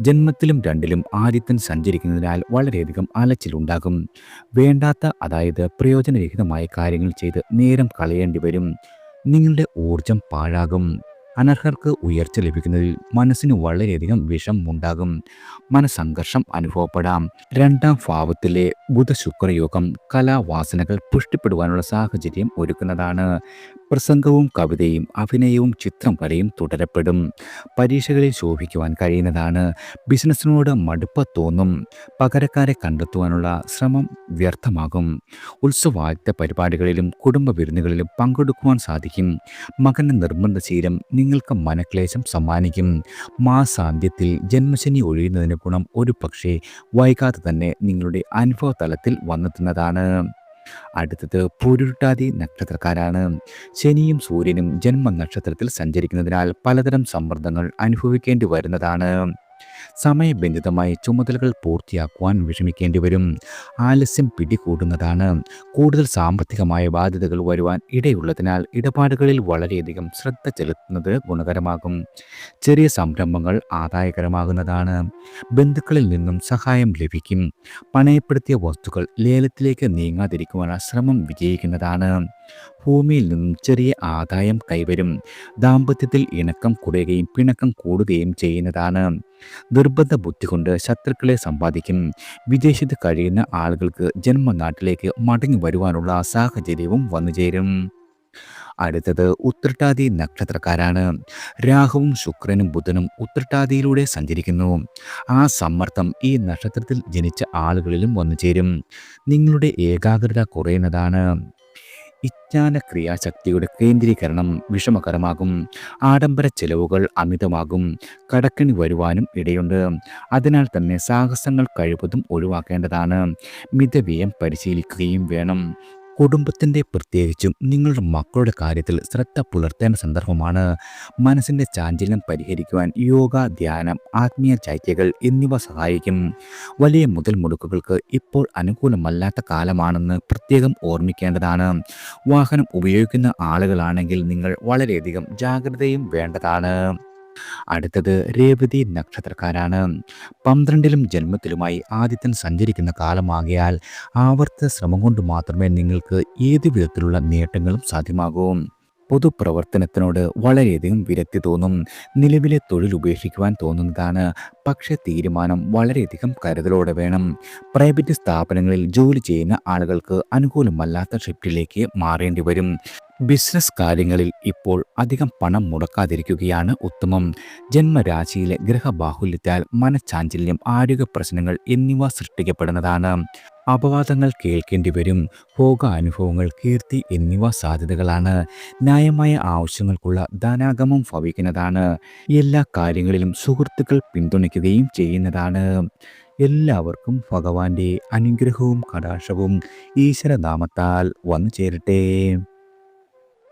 ജന്മത്തിലും രണ്ടിലും ആദിത്യൻ സഞ്ചരിക്കുന്നതിനാൽ വളരെയധികം അലച്ചിലുണ്ടാകും. വേണ്ടാത്ത അതായത് പ്രയോജനരഹിതമായ കാര്യങ്ങൾ ചെയ്ത് നേരം കളയേണ്ടി വരും. നിങ്ങളുടെ ഊർജം പാഴാകും. അനർഹർക്ക് ഉയർച്ച ലഭിക്കുന്നതിൽ മനസ്സിന് വളരെയധികം വിഷം ഉണ്ടാകും. മനസംഘർഷം അനുഭവപ്പെടാം. രണ്ടാം ഭാവത്തിലെ ബുധശുക്രയോഗം കലാവാസനകൾ പുഷ്ടിപ്പെടുവാനുള്ള സാഹചര്യം ഒരുക്കുന്നതാണ്. പ്രസംഗവും കവിതയും അഭിനയവും ചിത്രം വരെയും തുടരപ്പെടും. പരീക്ഷകളിൽ ശോഭിക്കുവാൻ കഴിയുന്നതാണ്. ബിസിനസ്സിനോട് മടുപ്പ് തോന്നും. പകരക്കാരെ കണ്ടെത്തുവാനുള്ള ശ്രമം വ്യർത്ഥമാകും. ഉത്സവാദിത്ത പരിപാടികളിലും കുടുംബ വിരുന്നുകളിലും പങ്കെടുക്കുവാൻ സാധിക്കും. മകന്റെ നിർബന്ധശീലം നിങ്ങൾക്ക് മനക്ലേശം സമ്മാനിക്കും. മാസാന്ത്യത്തിൽ ജന്മശനി ഒഴിയുന്നതിന് ഗുണം ഒരു പക്ഷേ വൈകാതെ തന്നെ നിങ്ങളുടെ അനുഭവ തലത്തിൽ വന്നെത്തുന്നതാണ്. അടുത്തത് പുരുട്ടാതി നക്ഷത്രക്കാരാണ്. ശനിയും സൂര്യനും ജന്മ നക്ഷത്രത്തിൽ സഞ്ചരിക്കുന്നതിനാൽ പലതരം സമ്മർദ്ദങ്ങൾ അനുഭവിക്കേണ്ടി വരുന്നതാണ്. സമയബന്ധിതമായി ചുമതലകൾ പൂർത്തിയാക്കുവാൻ വിഷമിക്കേണ്ടി വരും ആലസ്യം പിടികൂടുന്നതാണ്. കൂടുതൽ സാമ്പത്തികമായ ബാധ്യതകൾ വരുവാൻ ഇടയുള്ളതിനാൽ ഇടപാടുകളിൽ വളരെയധികം ശ്രദ്ധ ചെലുത്തുന്നത് ഗുണകരമാകും. ചെറിയ സംരംഭങ്ങൾ ആദായകരമാകുന്നതാണ്. ബന്ധുക്കളിൽ നിന്നും സഹായം ലഭിക്കും. പണയപ്പെടുത്തിയ വസ്തുക്കൾ ലേലത്തിലേക്ക് നീങ്ങാതിരിക്കുവാനുള്ള ശ്രമം വിജയിക്കുന്നതാണ്. ഭൂമിയിൽ നിന്നും ചെറിയ ആദായം കൈവരും. ദാമ്പത്യത്തിൽ ഇണക്കം കുറയുകയും പിണക്കം കൂടുകയും ചെയ്യുന്നതാണ്. നിർബന്ധ ബുദ്ധി കൊണ്ട് ശത്രുക്കളെ സമ്പാദിക്കും. വിദേശത്ത് കഴിയുന്ന ആളുകൾക്ക് ജന്മനാട്ടിലേക്ക് മടങ്ങി വരുവാനുള്ള സാഹചര്യവും വന്നുചേരും അടുത്തത് ഉത്രട്ടാതി നക്ഷത്രക്കാരാണ്. രാഹുവും ശുക്രനും ബുധനും ഉത്രട്ടാതിയിലൂടെ സഞ്ചരിക്കുന്നു. ആ സമ്മർദ്ദം ഈ നക്ഷത്രത്തിൽ ജനിച്ച ആളുകളിലും വന്നു ചേരും. നിങ്ങളുടെ ഏകാഗ്രത കുറയുന്നതാണ്. വിജ്ഞാന ക്രിയാശക്തിയുടെ കേന്ദ്രീകരണം വിഷമകരമാകും. ആഡംബര ചെലവുകൾ അമിതമാകും. കടക്കിണി വരുവാനും ഇടയുണ്ട്. അതിനാൽ തന്നെ സാഹസങ്ങൾ കഴിവതും ഒഴിവാക്കേണ്ടതാണ്. മിതവ്യയം പരിശീലിക്കുകയും വേണം. കുടുംബത്തിന്റെ പ്രത്യേകിച്ചും നിങ്ങളുടെ മക്കളുടെ കാര്യത്തിൽ ശ്രദ്ധ പുലർത്തേണ്ട സന്ദർഭമാണ്. മനസ്സിന്റെ ചാഞ്ചല്യം പരിഹരിക്കുവാൻ യോഗ ധ്യാനം ആത്മീയ ചൈത്യകൾ എന്നിവ സഹായിക്കും. വലിയ മുതൽ മുടക്കുകൾക്ക് ഇപ്പോൾ അനുകൂലമല്ലാത്ത കാലമാണെന്ന് പ്രത്യേകം ഓർമ്മിക്കേണ്ടതാണ്. വാഹനം ഉപയോഗിക്കുന്ന ആളുകളാണെങ്കിൽ നിങ്ങൾ വളരെയധികം ജാഗ്രതയും വേണ്ടതാണ്. അടുത്തത് രേവതി നക്ഷത്രക്കാരാണ്. പന്ത്രണ്ടിലും ജന്മത്തിലുമായി ആദിത്യൻ സഞ്ചരിക്കുന്ന കാലമാകിയാൽ ആവർത്ത ശ്രമം കൊണ്ട് മാത്രമേ നിങ്ങൾക്ക് ഏത് വിധത്തിലുള്ള നേട്ടങ്ങളും സാധ്യമാകൂ. പൊതുപ്രവർത്തനത്തിനോട് വളരെയധികം വിരക്തി തോന്നും. നിലവിലെ തൊഴിൽ ഉപേക്ഷിക്കുവാൻ തോന്നുന്നതാണ്. പക്ഷെ തീരുമാനം വളരെയധികം കരുതലോടെ വേണം. പ്രൈവറ്റ് സ്ഥാപനങ്ങളിൽ ജോലി ചെയ്യുന്ന ആളുകൾക്ക് അനുകൂലമല്ലാത്ത ഷിഫ്റ്റിലേക്ക് മാറേണ്ടി വരും. ബിസിനസ് കാര്യങ്ങളിൽ ഇപ്പോൾ അധികം പണം മുടക്കാതിരിക്കുകയാണ് ഉത്തമം. ജന്മരാശിയിലെ ഗ്രഹബാഹുല്യത്താൽ മനഃചാഞ്ചല്യം ആരോഗ്യ പ്രശ്നങ്ങൾ എന്നിവ സൃഷ്ടിക്കപ്പെടുന്നതാണ്. അപവാദങ്ങൾ കേൾക്കേണ്ടി വരും ഭോഗ അനുഭവങ്ങൾ കീർത്തി എന്നിവ സാധ്യതകളാണ്. ന്യായമായ ആവശ്യങ്ങൾക്കുള്ള ധനാഗമം ഭവിക്കുന്നതാണ്. എല്ലാ കാര്യങ്ങളിലും സുഹൃത്തുക്കൾ പിന്തുണയ്ക്കുകയും ചെയ്യുന്നതാണ്. എല്ലാവർക്കും ഭഗവാന്റെ അനുഗ്രഹവും കടാക്ഷവും ഈശ്വരനാമത്താൽ വന്നു ചേരട്ടെ